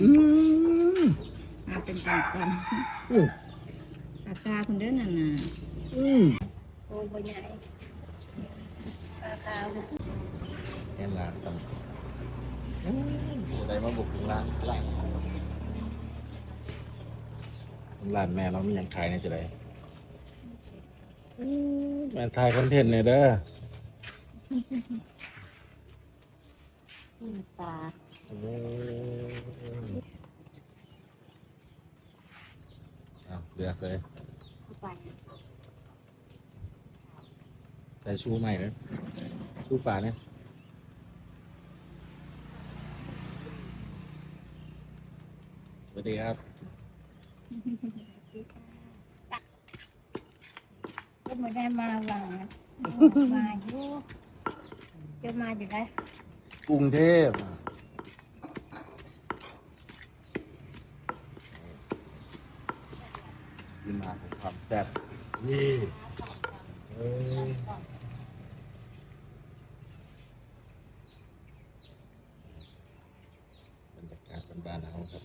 อืมมาเป็นตอนตอนอืมตาตาคนเด้อนั่นน่ะอืมโอ้บ่ใหญ่ปลาขาวแน่นร้านกันอืมอะไรมาบุกถึงร้านร้านร้านแม่เรามีอย่างขายในจะได้อืมแม่ถ่ายคอนเทนต์เนี่ยเด้อปลาอืมเอาเลือกเลยปลาใส่ชูใหม่เลยชูป่าเนี่ยสวัสดีครับก็ไม่ได้มาหวังนะมาอยู่จะมาอยู่ได้กรุงเทพที่มาของความ แซ่บนี่เอ้ยบรรยากาศบ้านๆเราครับ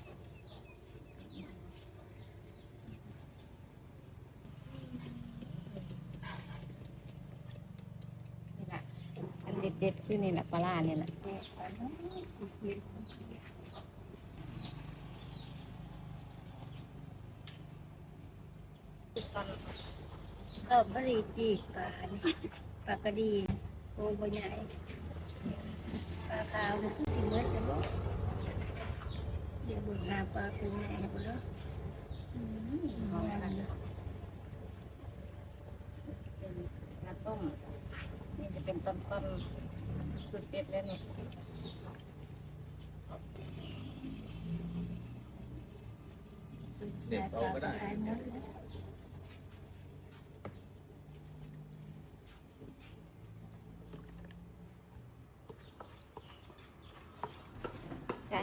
อันเด็ดๆคือนี่แหละปลาร้าเนี่ยแหละ เออบรีจีปลาปลากระดีโอ้บ่ใหญ่ปลาขาวมันคือสิเบิดจะบ่เดี๋ยวบุญนาปลาเป็นแม่บ่เด้ออืมเอาเอะละเป็นน้ำต้มนี่จะเป็นต้นต้นสุดเด็ดเลยเนี่ยเด็กเอาก็ได้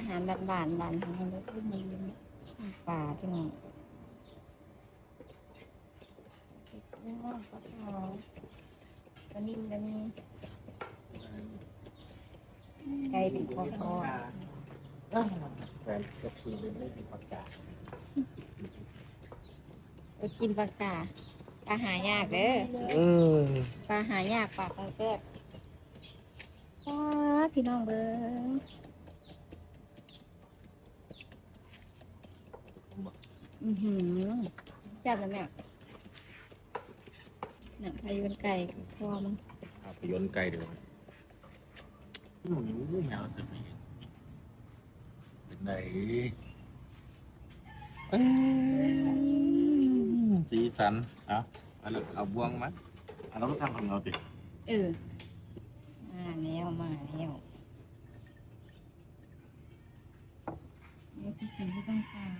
อาหารบานๆบานบ้านของเราเลยที่มีปลาที่นี่ปลาขาวปลานิ่มกันนี่ไก่เป็นคอคอแฟนกับซีเป็นไม่มีประกาศไปกินปลากาปลาหายากเด้อปลาหายากปลาต้องแซ่บพี่น้องเบิ้ง อือหือแซ่บแล้วแม่หนังพายุนไก่คอมันเอาไปย้อนไกลเดี๋ยวอืมแมวสิเป็นไหนอืมสีสันเอาเอาเลยเอาบวงมาเอาเราต้องทำของเราสิ เออ มาแล้วมาแล้วนี่คือสิ่งที่ต้องการ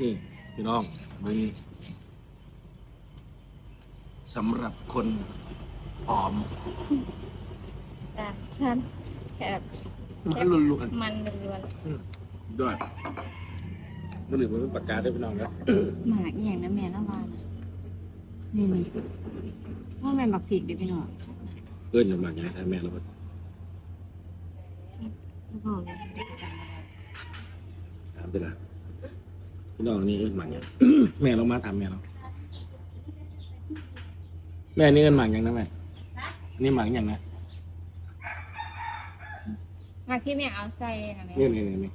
นี่พี่น้องมึงสำหรับคนผอมตามชั้นแคบมันรุนมันล้วนๆด้วยมันหรือมันเป็นปากกาด้วยพี่น้องครับๆหมากอหย่างนะแม่ละวานนี่นี่ว่าแม่นบักผิกเดิพี่น้องเอื้อนจะมาไงแม่เราก็แล้วบอกเลย ถามไปละ พี่น้องนี่เอื้อนมาไงแม่เรามาถามแม่เรา แม่นี่เอื้อนหมักยังนะแม่ นี่หมักยังนะหมากที่แม่เอาใส่นะแม่นี่นี่นี่นี่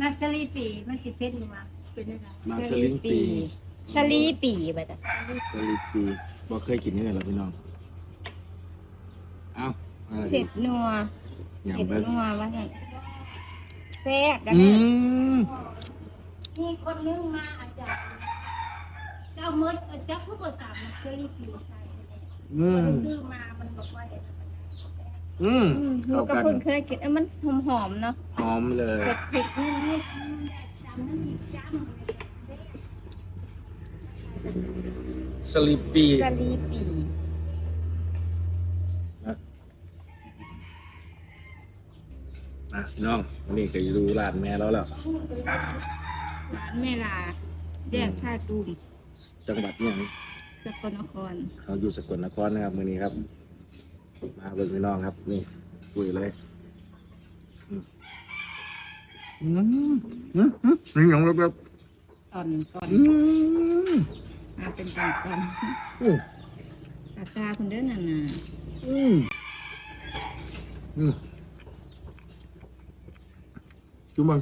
มักสลีปีมันสิเพชรอยู่ว่าเป็นอะไรหมักสลิงปีสลีปีไปจ้ะสลิงปีบ่เคยกินนี่เลยเหรอพี่น้อง เอาอะไรเผ็ดนัวอย่างเผ็ดเบิ้งนัวว่าสั่นแซ่บกันอืเลยม มีคนนึงมาอาจารย์เจ้าเมดเจ้าผู้ประกาศมักสลีปีใส่อืมซื้อมา มันบอกว่าเด็ดอืมอืมหนูเข้าก็กันเพิ่งเคยกินเอ้ยมันหอมๆเนาะหอมเลย เผ็ดเผ็ดนิดสลิปปีๆสลีปีนะพี่น้องวันนี้ก็อยู่ดูร้านแม่แล้วแล้ว ร้านแม่ลา แยกท่าตูมจังหวัดเนี่ยสกลนครเราอยู่สกลนครนะครับมือนี้ครับ มาเบิ่งพี่น้องครับ นี่คุยเลยอืมอืมอืมนี่ยังแบบแบบตอนก่อนอืมมาเป็นตอนตอนอืม ตาตาคุณเด้อน่ะน่ะอืมอืมจุ๊บมัน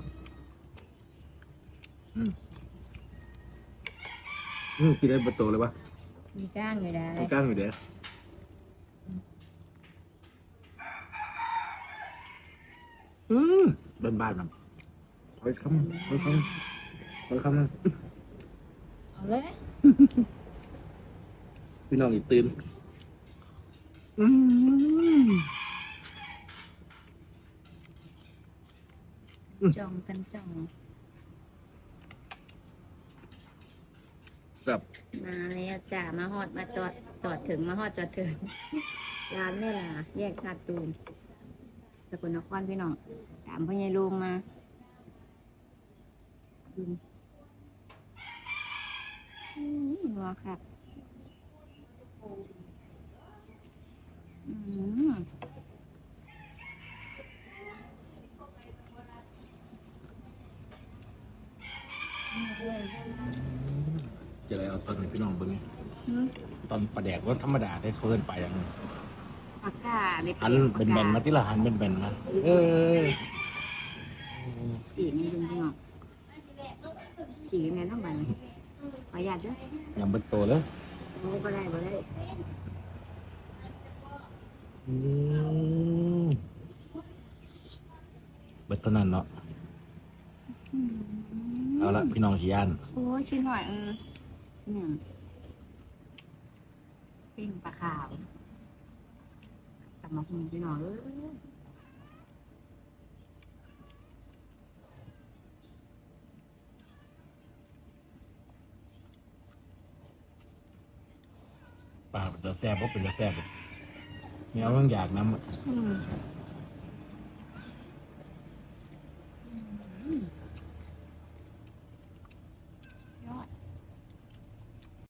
อืมอืมกินได้ประตูเลยวะมีก้างอยู่ได้มีกล้างอยู่เด้ออืมเป็นบ้านมันคอยคำคอยคำคอยคำนะเอาเลยพี่น้องอีกตื่นอืมจ้องกันจ้อง แบบมาแล้วจ้ามาฮอดมาจอดจอดถึงมาฮอดจอดถึง ร้านนี่ล่ะ แยกคาตูมสกลนครพี่น้องตามพ่อใหญ่ลุงมาอืมอืมนัวครับอืม จะอะไรเอาตอนนี้พี่น้องเบิ้งอืมตอนประแดกว่าธรรมดาได้เฟินไปอย่างนึงปากกาเล็กๆหันเป็นแบนๆมาที่ละหันเป็นแบนๆมาเออสีนี่ลุงพี่น้องสียังไงต้องบันขออนุญาตเด้วยอย่างเป็นโตเลยโอ้บ่ได้บ่ได้อืมเบิดเท่านั้นเนาะเอาละพี่น้องเฮียนโอ้ยชิ้นหน่อยเออ เนี่ย ปิ้งปลาขาวตับมะฮุงพี่น้องเอ้ยปลาเป็นตะแซ่บเพราะเป็นตะแซ่บเนี่ยมันอยากน้ำอืม